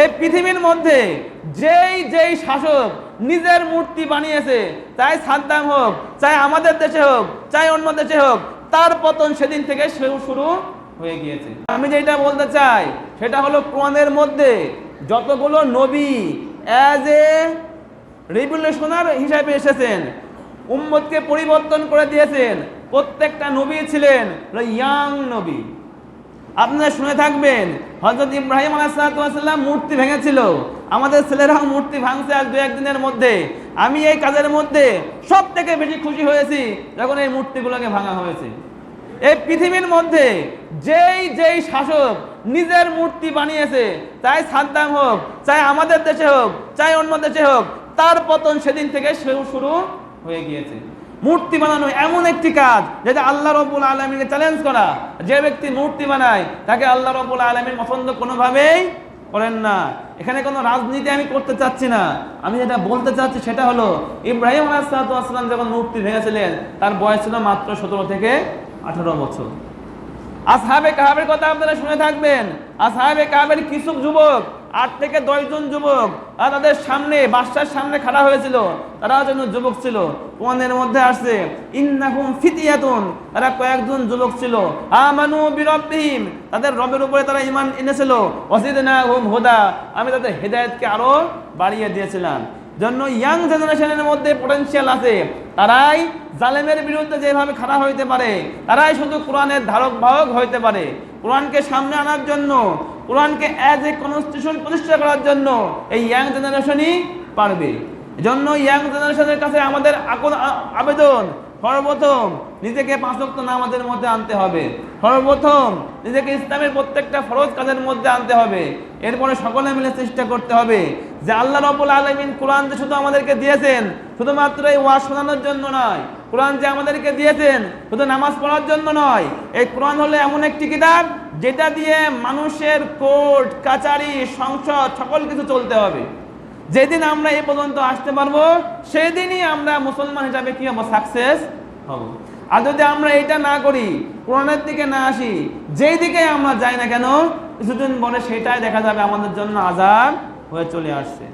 এই পৃথিবীর মধ্যে যেই যেই শাসক নিজের মূর্তি বানিয়েছে, চাই সাদ্দাম হোক, চাই আমাদের দেশে হোক, চাই অন্য দেশে হোক, তার পতন সেদিন থেকে শুরু হয়ে গিয়েছে। আমি যেটা বলতে চাই, সেটা হলো কোরআনের মধ্যে যতগুলো নবী অ্যাজ এ রেভলিউশনার হিসাবে এসেছেন, উম্মতকে পরিবর্তন করে দিয়েছেন, প্রত্যেকটা নবী ছিলেন ইয়াং নবী। আপনারা শুনে থাকবেন হজরত ইব্রাহিম আলাইসাল্লাম মূর্তি ভেঙেছিল। আমাদের ছেলেরাও মূর্তি ভাঙছে আজ দু একদিনের মধ্যে। আমি এই কাজের মধ্যে সব থেকে বেশি খুশি হয়েছি যখন এই মূর্তিগুলোকে ভাঙা হয়েছে। এই পৃথিবীর মধ্যে যেই যেই শাসক নিজের মূর্তি বানিয়েছে, চাই সাদ্দাম হোক, চাই আমাদের দেশে হোক, চাই অন্য দেশে হোক, তার পতন সেদিন থেকে শুরু হয়ে গিয়েছে। মূর্তি বানানো এমন একটি কাজ যেটা আল্লাহ রবুল আলমীকে চ্যালেঞ্জ করা। যে ব্যক্তি মূর্তি বানায়, তাকে আল্লাহ রবুল আলমীর পছন্দ কোনোভাবেই করেন না। এখানে কোনো রাজনীতি আমি করতে চাচ্ছি না। আমি যেটা বলতে চাচ্ছি সেটা হলো, ইব্রাহিম আলাহাতাম যখন মূর্তি ভেঙেছিলেন, তার বয়স ছিল মাত্র সতেরো থেকে আঠারো বছর। আসহাবে কাহাবের কথা আপনারা শুনে থাকবেন। আসহাবে কাহাবের কিছু যুবক আট থেকে দশজন যুবক, আর তাদের সামনে, বাসার সামনে খাড়া হয়েছিল। তারা যেন যুবক ছিল। কোরআনের মধ্যে আসছে, ইন্নাহুম ফিতিয়াতুন তারা কয়েকজন যুবক ছিল। আমানু বিরব্বিহিম তাদের রবের উপরে তারা ঈমান এনেছিল। ওয়াসিদনাহুম হুদা আমি তাদের হেদায়েতকে আরও বাড়িয়ে দিয়েছিলাম। জন্য ইয়াং জেনারেশনের মধ্যে পটেনশিয়াল আছে। তারাই জালেমের বিরুদ্ধে যেভাবে খাড়া হইতে পারে, তারাই শুধু কোরআনের ধারক বাহক হইতে পারে। কোরআনকে সামনে আনার জন্য কোরআনকে অ্যাজ এ কনস্টিটিউশন প্রতিষ্ঠা করার জন্য এই ইয়াং জেনারেশনই পারবে। এজন্য ইয়াং জেনারেশনের কাছে আমাদের আকল- আবেদন, সর্বপ্রথম নিজেকে পাঁচক্ত নামাজের মধ্যে আনতে হবে। সর্বপ্রথম নিজেকে ইসলামের প্রত্যেকটা ফরজ কাজের মধ্যে আনতে হবে। এরপরে সকলে মিলে চেষ্টা করতে হবে যে আল্লাহ রবুল আলমিন কোরআন যে শুধু আমাদেরকে দিয়েছেন, শুধুমাত্র এই ওয়াজ শোনানোর জন্য নয়, কোরআন যে আমাদেরকে দিয়েছেন, শুধু নামাজ পড়ার জন্য নয়, এই কোরআন হলো এমন একটি কিতাব যেটা দিয়ে মানুষের কোর্ট, কাচারি, সংসদ, সকল কিছু চলতে হবে। যেদিন আমরা এই পর্যন্ত আসতে পারব, সেদিনই আমরা মুসলমান হিসাবে কি হব? সাকসেস হব। আর যদি আমরা এটা না করি, কোরআনের দিকে না আসি, যেই দিকে আমরা যাই না কেন, কিছুদিন পরে সেটাই দেখা যাবে আমাদের জন্য আজাদ হয়ে চলে আসছে।